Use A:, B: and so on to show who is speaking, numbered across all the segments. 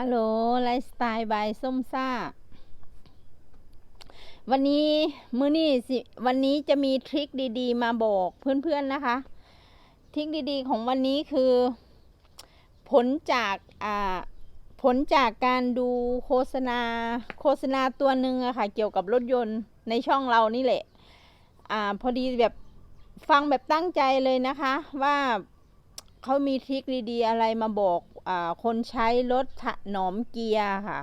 A: ฮัลโหลไลฟ์สไตล์บายส้มซ่า วันนี้มื้อนี้สิวันนี้จะมีทริคดีๆ มาบอกเพื่อนๆนะคะ ทริคดีๆ ของวันนี้คือ ผลจากอ่าผลจากการดูโฆษณาโฆษณาตัวหนึ่งอะค่ะ เกี่ยวกับรถยนต์ในช่องเรานี่แหละ อ่าพอดีแบบฟังแบบตั้งใจเลยนะคะ ว่าเขามีทริคดีๆ อะไรมาบอก คนใช้รถถนอมเกียร์ค่ะ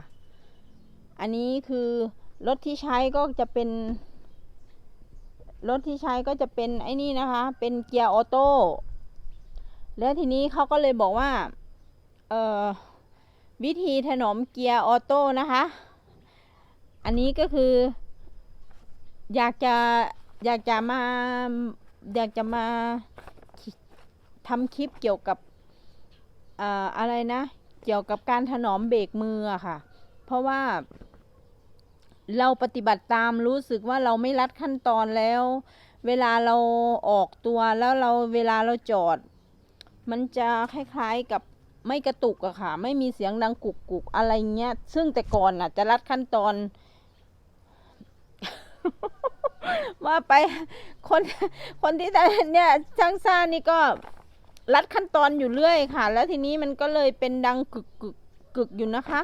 A: อันนี้คือรถที่ใช้ก็จะเป็น รถที่ใช้ก็จะเป็นไอ้นี่นะคะ เป็นเกียร์ออโต้ แล้วทีนี้เขาก็เลยบอกว่า เอ่อ วิธีถนอมเกียร์ออโต้นะคะ อันนี้ก็คือ อยากจะอยากจะมาอยากจะมาทำคลิปเกี่ยวกับ อะไรนะ เกี่ยวกับการถนอมเบรกมืออะค่ะ เพราะว่า เราปฏิบัติตามรู้สึกว่าเราไม่รัดขั้นตอนแล้ว เวลาเราออกตัวแล้วเราเวลาเราจอด มันจะคล้ายๆกับไม่กระตุกอะค่ะ ไม่มีเสียงดังกุกกุกอะไรเงี้ย ซึ่งแต่ก่อนอะจะรัดขั้นตอนว่าไปคนคนที่แต่เนี่ยช่างซ่านี่ก็ รัดขั้นตอนอยู่เรื่อยค่ะ แล้วทีนี้มันก็เลยเป็นดังกึกกึกกึกอยู่นะคะ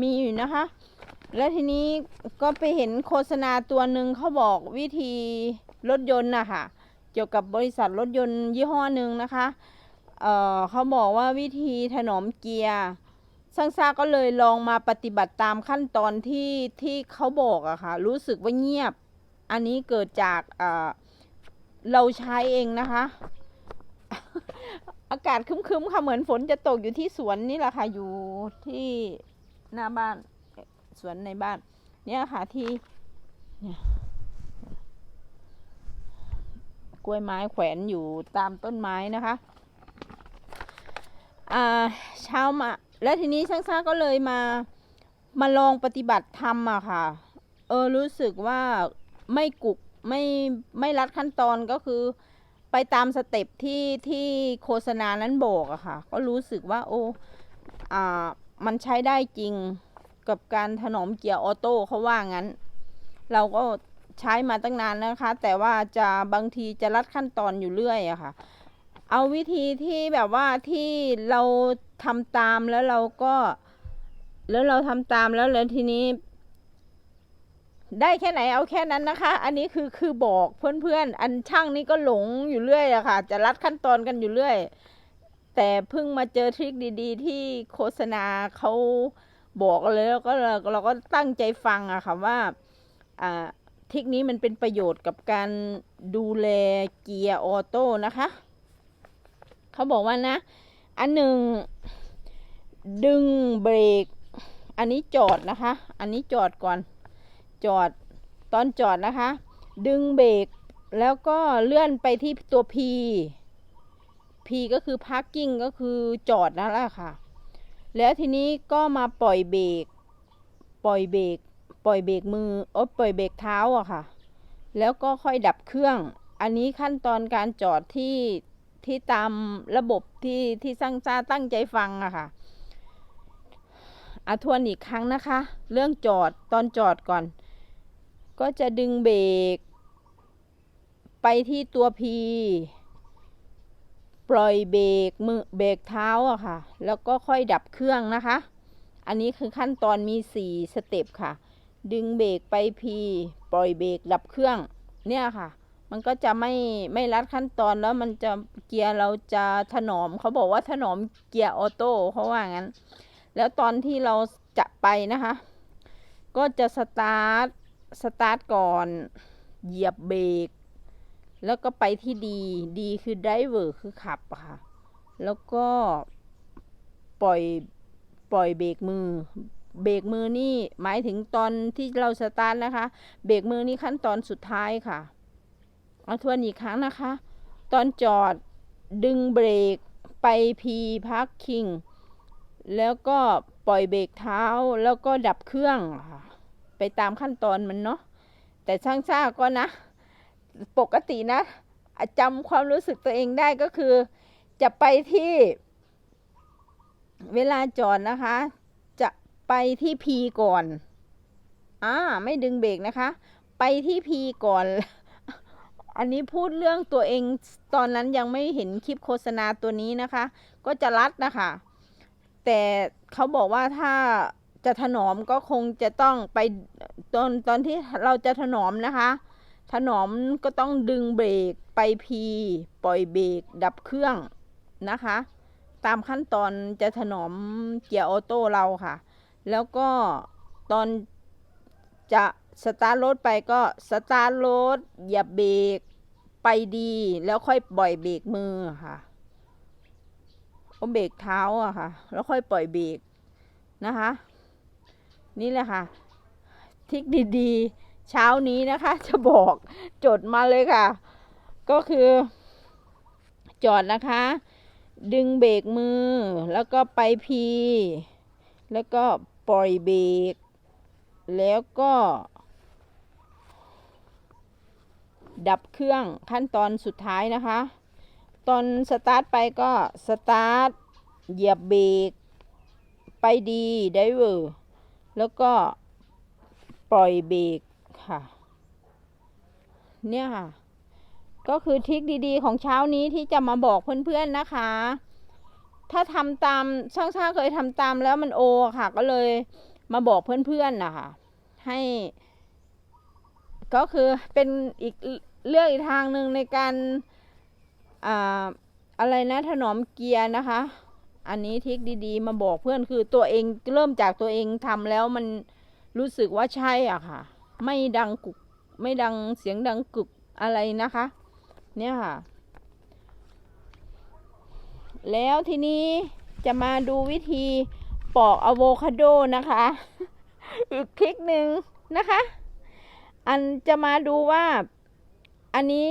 A: มีอยู่นะคะ แล้วทีนี้ก็ไปเห็นโฆษณาตัวหนึ่งเขาบอกวิธีรถยนต์นะคะเกี่ยวกับบริษัทรถยนต์ยี่ห้อหนึ่งนะคะเเขาบอกว่าวิธีถนอมเกียร์ซังซาก็เลยลองมาปฏิบัติตามขั้นตอนที่ที่เขาบอกอะค่ะ รู้สึกว่าเงียบ อันนี้เกิดจากเเราใช้เองนะคะ อากาศคึ้มๆค่ะเหมือนฝนจะตกอยู่ที่สวนนี่แหละค่ะ อยู่ที่หน้าบ้านสวนในบ้าน เนี่ยค่ะที่เนี่ยกล้วยไม้แขวนอยู่ตามต้นไม้นะคะอ่าเช้ามา แล้วทีนี้ช่างซ่าก็เลยมามาลองปฏิบัติธรรมอะค่ะ เออรู้สึกว่าไม่กุกไม่ไม่รัดขั้นตอนก็คือ ไปตามสเต็ปที่ที่โฆษณานั้นบอกอะค่ะ ก็รู้สึกว่า โอ้อ่า มันใช้ได้จริงกับการถนอมเกียร์ออโต้เขาว่างั้น เราก็ใช้มาตั้งนานนะคะ แต่ว่าจะบางทีจะรัดขั้นตอนอยู่เรื่อยอะค่ะ เอาวิธีที่แบบว่าที่เราทำตามแล้วเราก็ แล้วเราทำตามแล้วแล้วทีนี้ ได้แค่ไหนเอาแค่นั้นนะคะ อันนี้คือคือบอกเพื่อนๆ อันช่างนี่ก็หลงอยู่เรื่อยอะค่ะ จะรัดขั้นตอนกันอยู่เรื่อย แต่เพิ่งมาเจอทริคดี ๆ ที่โฆษณาเขาบอกเลยแล้วก็เราก็ตั้งใจฟังอะค่ะว่าอ่าทริคนี้มันเป็นประโยชน์กับการดูแลเกียร์ออโต้นะคะ เขาบอกว่านะ อันหนึ่งดึงเบรก อันนี้จอดนะคะ อันนี้จอดก่อน จอดตอนจอดนะคะ ดึงเบรกแล้วก็เลื่อนไปที่ตัว P P ก็คือ parking ก็คือจอดนั่นแหละค่ะ แล้วทีนี้ก็มาปล่อยเบรกปล่อยเบรกปล่อยเบรกมือโอ้ปล่อยเบรกเท้าอะค่ะ แล้วก็ค่อยดับเครื่อง อันนี้ขั้นตอนการจอดที่ที่ตามระบบที่ที่สร้างจ้าตั้งใจฟังอะค่ะอาทวนอีกครั้งนะคะ เรื่องจอดตอนจอดก่อน ก็จะดึงเบรกไปที่ตัว P ปล่อยเบรกมือเบรกเท้าอะค่ะ แล้วก็ค่อยดับเครื่องนะคะ อันนี้คือขั้นตอนมีสี่สเต็ปค่ะ ดึงเบรกไป P ปล่อยเบรกดับเครื่อง เนี่ยค่ะ มันก็จะไม่ไม่รัดขั้นตอนแล้วมันจะเกียร์เราจะถนอมเขาบอกว่าถนอมเกียร์ออโต้เขาว่างั้น แล้วตอนที่เราจะไปนะคะ ก็จะสตาร์ท สตาร์ทก่อน เหยียบเบรก แล้วก็ไปที่ดี ดีคือไดเวอร์คือขับค่ะ แล้วก็ปล่อยปล่อยเบรกมือ เบรกมือนี่หมายถึงตอนที่เราสตาร์ทนะคะ เบรกมือนี่ขั้นตอนสุดท้ายค่ะ เอาทวนอีกครั้งนะคะ ตอนจอดดึงเบรกไปพีพักคิง แล้วก็ปล่อยเบรกเท้าแล้วก็ดับเครื่องค่ะ ไปตามขั้นตอนมันเนาะแต่ช่างซ่าก็นะ ปกตินะจำความรู้สึกตัวเองได้ก็คือ จะไปที่เวลาจอดนะคะ จะไปที่พีก่อนอ่าไม่ดึงเบรกนะคะ ไปที่พีก่อน อันนี้พูดเรื่องตัวเองตอนนั้นยังไม่เห็นคลิปโฆษณาตัวนี้นะคะ ก็จะรัดนะคะ แต่เขาบอกว่าถ้า จะถนอมก็คงจะต้องไปตอนตอนที่เราจะถนอมนะคะ ถนอมก็ต้องดึงเบรกไปพี ปล่อยเบรกดับเครื่องนะคะ ตามขั้นตอนจะถนอมเกียร์ออโต้เราค่ะ แล้วก็ตอนจะสตาร์ทรถไปก็สตาร์ทรถอย่าเบรกไปดี แล้วค่อยปล่อยเบรกมือค่ะเอาเบรกเท้าอะค่ะ แล้วค่อยปล่อยเบรกนะคะ นี่แหละค่ะ ทิกดีๆ เช้านี้นะคะ จะบอกจดมาเลยค่ะ ก็คือ จอดนะคะ ดึงเบรกมือ แล้วก็ไปพี แล้วก็ปล่อยเบรก แล้วก็ ดับเครื่องขั้นตอนสุดท้ายนะคะ ตอนสตาร์ทไปก็สตาร์ทเหยียบเบรกไปดีไดเวอร์ แล้วก็ปล่อยเบรกค่ะ เนี่ยค่ะ ก็คือทริคดีๆ ของเช้านี้ที่จะมาบอกเพื่อนๆนะคะ ถ้าทำตามช่างชาเคยทำตามแล้วมันโอค่ะ ก็เลยมาบอกเพื่อนๆนะคะ ให้ ก็คือเป็นอีกเรื่องอีกทางหนึ่งในการอ่าอะไรนะถนอมเกียร์นะคะ อันนี้ทิคดีๆ มาบอกเพื่อนคือตัวเองเริ่มจากตัวเองทำแล้วมันรู้สึกว่าใช่อะค่ะ ไม่ดังกุกไม่ดังเสียงดังกึกอะไรนะคะ เนี่ยค่ะ แล้วทีนี้จะมาดูวิธีปอกอะโวคาโดนะคะ อีกคลิกหนึ่งนะคะ อันจะมาดูว่า อันนี้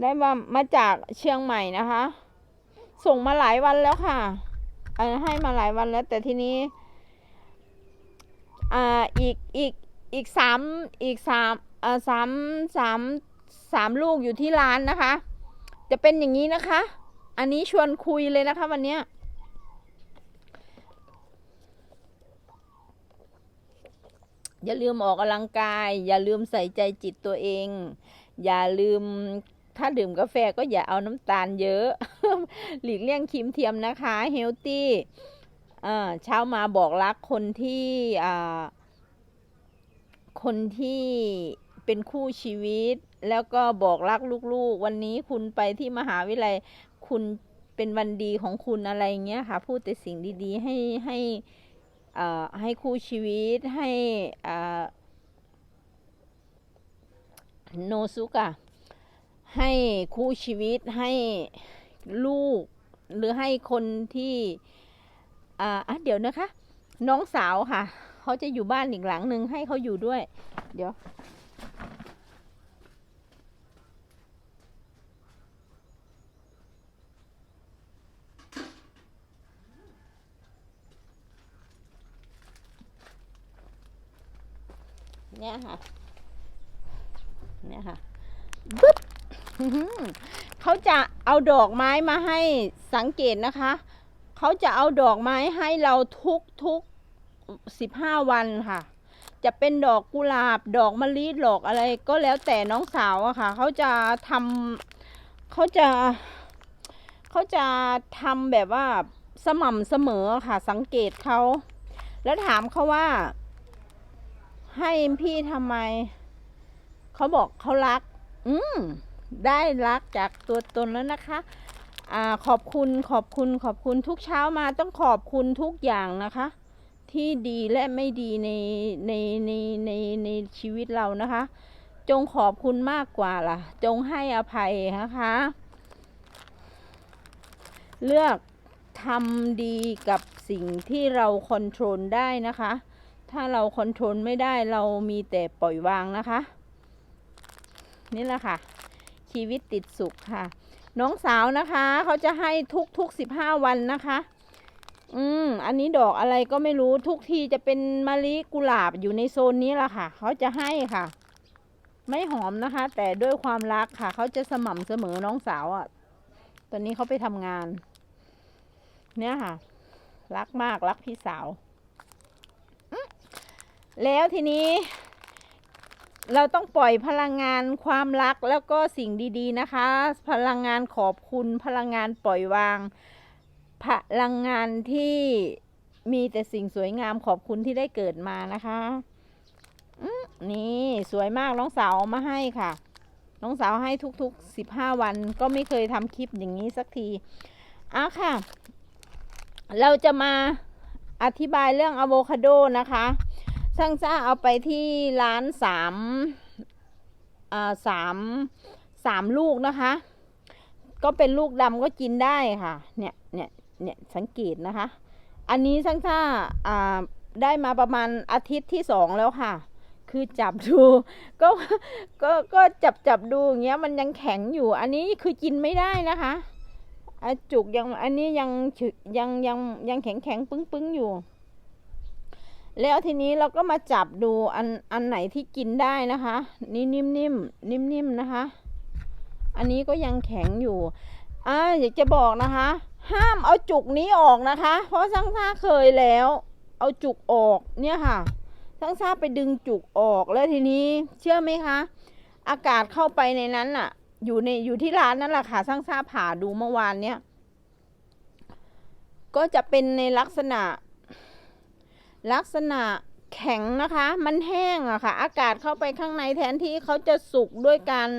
A: ได้มามาจากเชียงใหม่นะคะ ส่งมาหลายวันแล้วค่ะให้มาหลายวันแล้ว แต่ทีนี้อ่าอีกอีกอีกสามอีกสามอ่าสามสามสามลูกอยู่ที่ร้านนะคะ จะเป็นอย่างนี้นะคะ อันนี้ชวนคุยเลยนะคะ วันเนี้ยอย่าลืมออกกำลังกาย อย่าลืมใส่ใจจิตตัวเอง อย่าลืม ถ้าดื่มกาแฟก็อย่าเอาน้ำตาลเยอะ หลีกเลี่ยงครีมเทียมนะคะเฮลตี้เช้ามาบอกรักคนที่คนที่เป็นคู่ชีวิต แล้วก็บอกรักลูกๆ วันนี้คุณไปที่มหาวิทยาลัยคุณเป็นวันดีของคุณอะไรเงี้ยค่ะ พูดแต่สิ่งดีๆ ให้ให้ให้คู่ชีวิตให้โนซุกะ ให้คู่ชีวิตให้ลูก หรือให้คนที่อ่าเดี๋ยวนะคะ น้องสาวค่ะเขาจะอยู่บ้านอีกหลังหนึ่งให้เขาอยู่ด้วย เดี๋ยวเนี่ยค่ะ เนี่ยค่ะบึ๊บ เขาจะเอาดอกไม้มาให้สังเกตนะคะ เขาจะเอาดอกไม้ให้เราทุกทุกสิบห้าวันค่ะ จะเป็นดอกกุหลาบ ดอกมะลิดอกอะไรก็แล้วแต่น้องสาวอะค่ะ เขาจะทำเขาจะ เขาจะทำแบบว่าสม่ำเสมอค่ะ สังเกตเขา แล้วถามเขาว่า ให้พี่ทำไม เขาบอกเขารัก อืม ได้รักจากตัวตนแล้วนะคะอ่าขอบคุณขอบคุณขอบคุณทุกเช้ามาต้องขอบคุณทุกอย่างนะคะ ที่ดีและไม่ดีในในในในในชีวิตเรานะคะ จงขอบคุณมากกว่าล่ะ จงให้อภัยนะคะ เลือกทำดีกับสิ่งที่เราคอนโทรลได้นะคะ ถ้าเราคอนโทรลไม่ได้เรามีแต่ปล่อยวางนะคะ นี่แหละค่ะ ชีวิตติดสุขค่ะ น้องสาวนะคะเขาจะให้ทุกทุกสิบห้าวันนะคะ อืมอันนี้ดอกอะไรก็ไม่รู้ทุกทีจะเป็นมะลิกุหลาบอยู่ในโซนนี้แหละค่ะเขาจะให้ค่ะ ไม่หอมนะคะ แต่ด้วยความรักค่ะ เขาจะสม่ำเสมอน้องสาวอะ่ะ ตอนนี้เขาไปทำงาน เนี่ยค่ะ รักมากรักพี่สาว แล้วทีนี้ เราต้องปล่อยพลังงานความรักแล้วก็สิ่งดีๆนะคะ พลังงานขอบคุณพลังงานปล่อยวาง พลังงานที่มีแต่สิ่งสวยงามขอบคุณที่ได้เกิดมานะคะนี่สวยมากน้องสาวมาให้ค่ะ น้องสาวให้ทุกๆสิบห้าวันก็ไม่เคยทำคลิปอย่างนี้สักทีอะค่ะ เราจะมาอธิบายเรื่องอะโวคาโดนะคะ ช่างจ้าเอาไปที่ร้านสามอ่าสามสามลูกนะคะ ก็เป็นลูกดำก็กินได้ค่ะ เนี่ยเนี่ยเนี่ยสังเกตนะคะ อันนี้ช่างจ้าอ่าได้มาประมาณอาทิตย์ที่สองแล้วค่ะ คือจับดูก็ก็ก็จับจับดูอย่างเงี้ยมันยังแข็งอยู่ อันนี้คือกินไม่ได้นะคะอจุกยังอันนี้ยังยังยังยังแข็งแข็งปึ้งปึ้งอยู่ แล้วทีนี้เราก็มาจับดูอันอันไหนที่กินได้นะคะ นี่นิ่มนิ่มนิ่มนิ่มๆนะคะ อันนี้ก็ยังแข็งอยู่อ่าอยากจะบอกนะคะ ห้ามเอาจุกนี้ออกนะคะ เพราะช่างท่าเคยแล้ว เอาจุกออกเนี่ยค่ะช่างทราไปดึงจุกออกแล้วทีนี้ เชื่อไหมคะ อากาศเข้าไปในนั้นน่ะ อยู่ในอยู่ที่ร้านนั่นแหละค่ะช่างทราผ่าดูเมื่อวานเนี้ยก็จะเป็นในลักษณะ ลักษณะแข็งนะคะ มันแห้งอะค่ะ อากาศเข้าไปข้างในแทนที่เขาจะสุกด้วยการ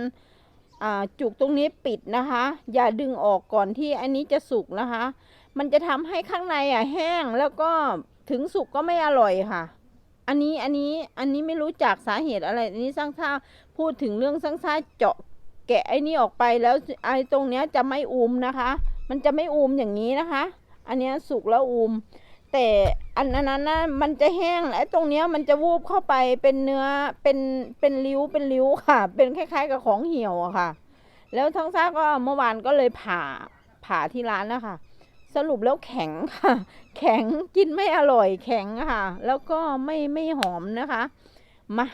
A: จุกตรงนี้ปิดนะคะ อย่าดึงออกก่อนที่อันนี้จะสุกนะคะ มันจะทำให้ข้างในอะแห้งแล้วก็ถึงสุกก็ไม่อร่อยค่ะ อันนี้อันนี้อันนี้ไม่รู้จักสาเหตุอะไร อันนี้สร้างท่าพูดถึงเรื่องสร้างท่าเจาะแกะไอ้นี่ออกไปแล้วไอ้ตรงเนี้ยจะไม่อูมนะคะ มันจะไม่อูมอย่างนี้นะคะ อันเนี้ยสุกแล้วอูม แต่อันนั้นนะมันจะแห้งไอ้ตรงเนี้ยมันจะวูบเข้าไปเป็นเนื้อเป็นเป็นริ้วเป็นริ้วค่ะ เป็นคล้าย ๆ กับของเหี่ยวอะค่ะ แล้วทั้งซ่าก็เมื่อวานก็เลยผ่าผ่าที่ร้านนะคะสรุปแล้วแข็งค่ะ แข็งกินไม่อร่อยแข็งค่ะ แล้วก็ไม่ไม่หอมนะคะมา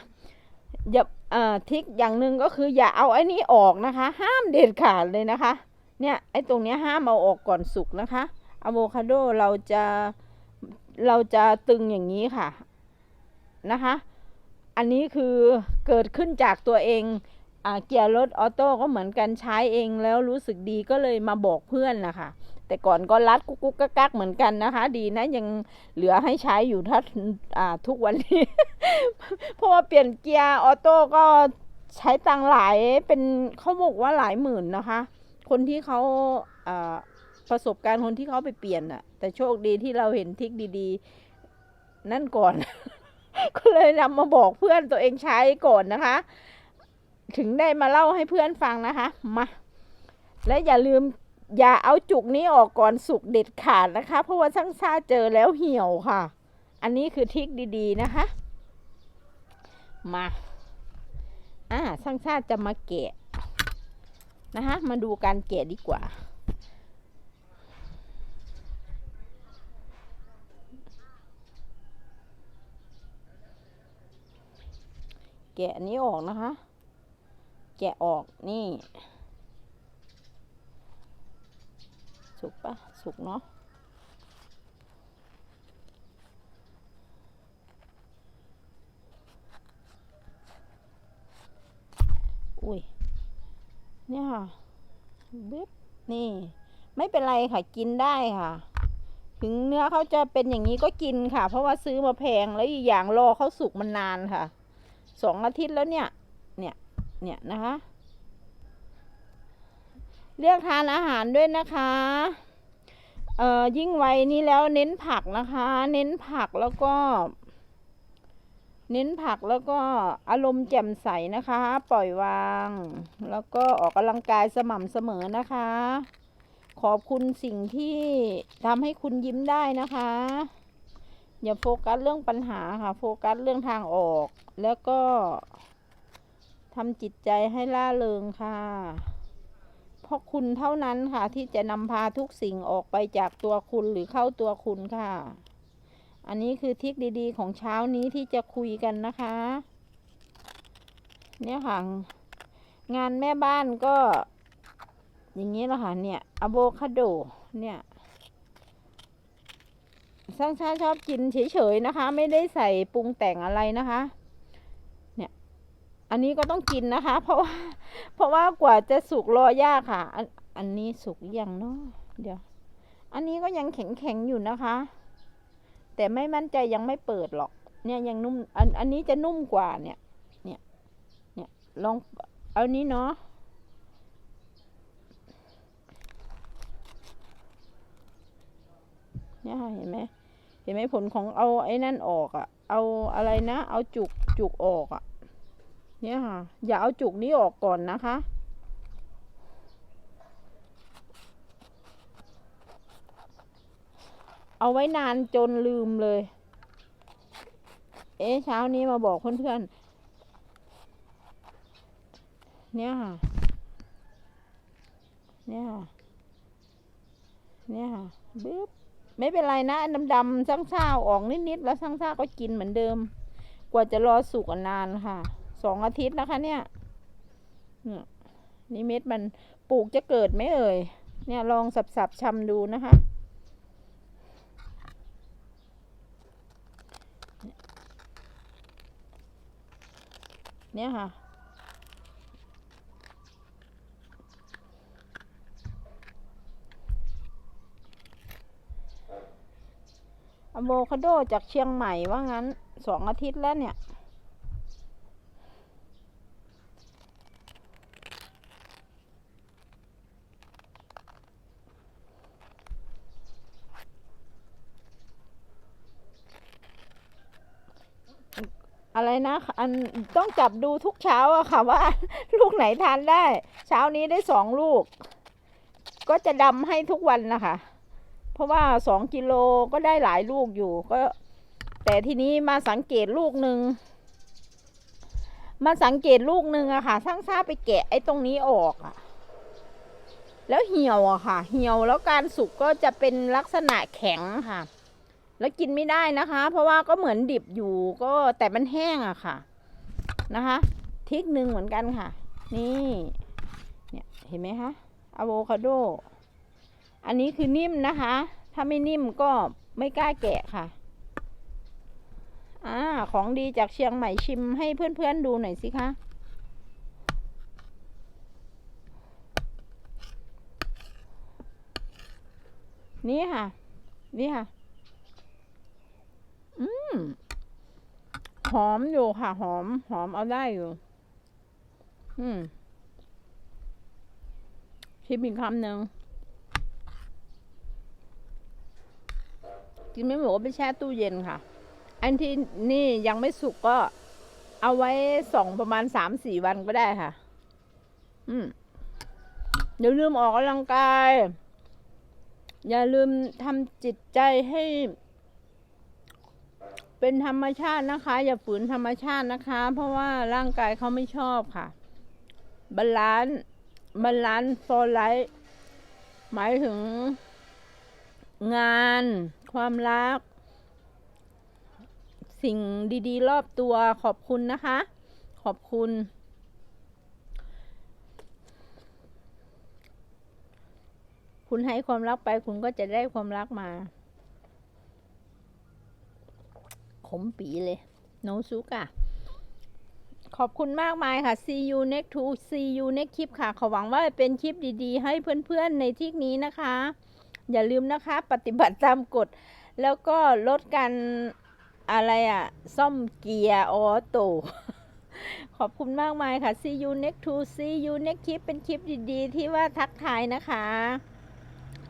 A: อย่าเอ่อทิกอย่างหนึ่งก็คืออย่าเอาไอ้นี้ออกนะคะ ห้ามเด็ดขาดเลยนะคะ เนี่ยไอ้ตรงเนี้ยห้ามเอาออกก่อนสุกนะคะอะโวคาโดเราจะ เราจะตึงอย่างนี้ค่ะนะคะ อันนี้คือเกิดขึ้นจากตัวเองอเกียร์รถออโต้ก็เหมือนกันใช้เองแล้วรู้สึกดีก็เลยมาบอกเพื่อนนะคะแต่ก่อนก็รัดกุ๊กกุ๊กกักเหมือนกันนะคะ ดีนะยังเหลือให้ใช้อยู่ถ้าทุกวันนี้ เพราะว่าเปลี่ยนเกียร์ออโต้ก็ใช้ตังหลายเป็นเขาบอกว่าหลายหมื่นนะคะ คนที่เขาประสบการณ์คนที่เขาไปเปลี่ยนอะ แต่โชคดีที่เราเห็นทิกดีๆ นั่นก่อน ก็เลยนำมาบอกเพื่อนตัวเองใช้ก่อนนะคะ ถึงได้มาเล่าให้เพื่อนฟังนะคะ มา และอย่าลืมอย่าเอาจุกนี้ออกก่อนสุกเด็ดขาดนะคะ เพราะว่าช่างชาเจอแล้วเหี่ยวค่ะ อันนี้คือทิกดีๆนะคะ มาอ่าช่างชาจะมาแกะนะคะ มาดูการแกะดีกว่า แกะนนี้ออกนะคะ แกะออกนี่ สุกปะสุกเนาะอุ้ยเนี่ยค่ะบึ๊บนี่ ไม่เป็นไรค่ะกินได้ค่ะ ถึงเนื้อเขาจะเป็นอย่างนี้ก็กินค่ะ เพราะว่าซื้อมาแพงแล้วอีกอย่างรอเขาสุกมันนานค่ะ สองอาทิตย์แล้วเนี่ย เนี่ย เนี่ยนะคะ เลือกทานอาหารด้วยนะคะ เอ่อ ยิ่งวัยนี้แล้วเน้นผักนะคะ เน้นผักแล้วก็ เน้นผักแล้วก็อารมณ์แจ่มใสนะคะ ปล่อยวาง แล้วก็ออกกำลังกายสม่ำเสมอนะคะ ขอบคุณสิ่งที่ทำให้คุณยิ้มได้นะคะ อย่าโฟกัสเรื่องปัญหาค่ะ โฟกัสเรื่องทางออก แล้วก็ทำจิตใจให้ล่าเริงค่ะ เพราะคุณเท่านั้นค่ะที่จะนำพาทุกสิ่งออกไปจากตัวคุณหรือเข้าตัวคุณค่ะ อันนี้คือทิคดีๆ ของเช้านี้ที่จะคุยกันนะคะ เนี่ยค่ะ งานแม่บ้านก็ อย่างนี้แหละค่ะเนี่ยอะโวคาโดเนี่ย ช่างชาชอบกินเฉยๆนะคะ ไม่ได้ใส่ปรุงแต่งอะไรนะคะ เนี่ย อันนี้ก็ต้องกินนะคะ เพราะว่าเพราะว่ากว่าจะสุกรอยากค่ะ อันอันนี้สุกอยังเนาะเดี๋ยว อันนี้ก็ยังแข็งๆอยู่นะคะ แต่ไม่มั่นใจยังไม่เปิดหรอก เนี่ยยังนุ่ม อันอันนี้จะนุ่มกว่าเนี่ย เนี่ย เนี่ยลองเอานี้เนาะเนี่ยเห็นไหม เห็นไหมผลของเอาไอ้นั่นออกอะ่ะ เอาอะไรนะ เอาจุกจุกออกอะ่ะ เนี่ยค่ะ อย่าเอาจุกนี้ออกก่อนนะคะ เอาไว้นานจนลืมเลย เอ๊ะเช้านี้มาบอกเพื่อนๆ เนี่ยค่ะ เนี่ยค่ะ เนี่ยค่ะบึ๊บ ไม่เป็นไรนะดำๆช่างซ่าออกนิดๆแล้วช่างซ่าก็กินเหมือนเดิม กว่าจะรอสุกนานค่ะสองอาทิตย์นะคะเนี่ยเนี่ยนี่เม็ดมันปลูกจะเกิดไหมเอ่ยเนี่ยลองสับๆชำดูนะคะเนี่ยค่ะ อะโวคาโดจากเชียงใหม่ว่างั้นสองอาทิตย์แล้วเนี่ย อะไรนะอันต้องจับดูทุกเช้าอะค่ะว่า ลูกไหนทานได้ เช้านี้ได้สองลูก ก็จะดำให้ทุกวันนะคะ เพราะว่าสองกิโลก็ได้หลายลูกอยู่ ก็ แต่ทีนี้มาสังเกตลูกหนึ่งมาสังเกตลูกหนึ่งอะค่ะช่างซาไปแกะไอ้ตรงนี้ออกอะแล้วเหี่ยวอะค่ะ เหี่ยวแล้วการสุกก็จะเป็นลักษณะแข็งค่ะ แล้วกินไม่ได้นะคะ เพราะว่าก็เหมือนดิบอยู่ก็แต่มันแห้งอะค่ะ นะคะทิกหนึ่งเหมือนกันค่ะ นี่ เนี่ยเห็นไหมคะอะโวคาโด อันนี้คือนิ่มนะคะ ถ้าไม่นิ่มก็ไม่กล้าแกะค่ะ อ่า ของดีจากเชียงใหม่ชิมให้เพื่อนๆดูหน่อยสิคะ นี่ค่ะ นี่ค่ะ อืม หอมอยู่ค่ะ หอม หอมเอาได้อยู่ อืมชิมอีกคำหนึ่ง กินไม่หมดก็ไปแช่ตู้เย็นค่ะ อันที่นี่ยังไม่สุกก็เอาไว้ส่องประมาณสามสี่วันก็ได้ค่ะ อืมอย่าลืมออกกำลังกาย อย่าลืมทำจิตใจให้ เป็นธรรมชาตินะคะ อย่าฝืนธรรมชาตินะคะ เพราะว่าร่างกายเขาไม่ชอบค่ะบาลานซ์บาลานซ์ฟอร์ไลท์หมายถึง งาน ความรัก สิ่งดีๆ รอบตัวขอบคุณนะคะ ขอบคุณ คุณให้ความรักไปคุณก็จะได้ความรักมา ขมปีเลยโนซุกอะขอบคุณมากมายค่ะ see you next to see you next คลิปค่ะ ขอหวังว่าเป็นคลิปดีๆ ให้เพื่อนๆในที่นี้นะคะ อย่าลืมนะคะ ปฏิบัติตามกฎ แล้วก็ลดการอะไรอะซ่อมเกียร์ออโต้ขอบคุณมากมายค่ะ see you next to see you next คลิปเป็นคลิปดีๆ ที่ว่าทักทายนะคะ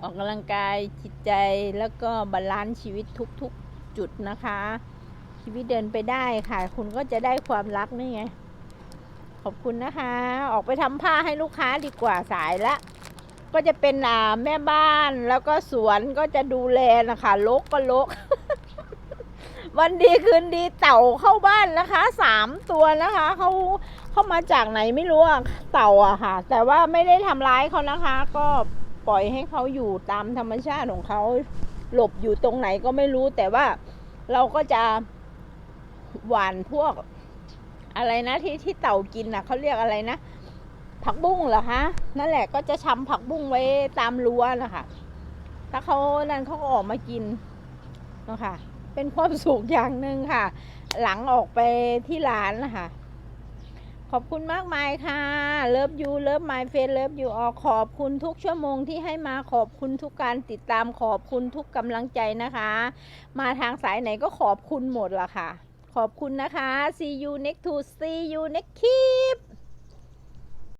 A: ออกกำลังกายจิตใจแล้วก็บาลานซ์ชีวิตทุกๆจุดนะคะ ชีวิตเดินไปได้ค่ะ คุณก็จะได้ความรักนี่ไง ขอบคุณนะคะ ออกไปทำผ้าให้ลูกค้าดีกว่าสายละ ก็จะเป็นอ่าแม่บ้านแล้วก็สวนก็จะดูแลนะคะลกก็ลก วันดีคืนดีเต่าเข้าบ้านนะคะสามตัวนะคะเขาเข้ามาจากไหนไม่รู้อะเต่าอะค่ะ แต่ว่าไม่ได้ทำร้ายเขานะคะ ก็ปล่อยให้เขาอยู่ตามธรรมชาติของเขาหลบอยู่ตรงไหนก็ไม่รู้แต่ว่าเราก็จะหวานพวกอะไรนะที่ที่เต่ากินน่ะเขาเรียกอะไรนะ ผักบุ้งเหรอคะนั่นแหละก็จะชำผักบุ้งไว้ตามรั้วนะคะถ้าเขานั่นเขาก็ออกมากินนะคะเป็นความสุขอย่างหนึ่งค่ะ หลังออกไปที่ร้านนะคะขอบคุณมากมายค่ะ เลิฟยูเลิฟไมเฟนเลิฟยูออขอบคุณทุกชั่วโมงที่ให้มาขอบคุณทุกการติดตามขอบคุณทุกกำลังใจนะคะ มาทางสายไหนก็ขอบคุณหมดละค่ะ ขอบคุณนะคะ see you next to see you next key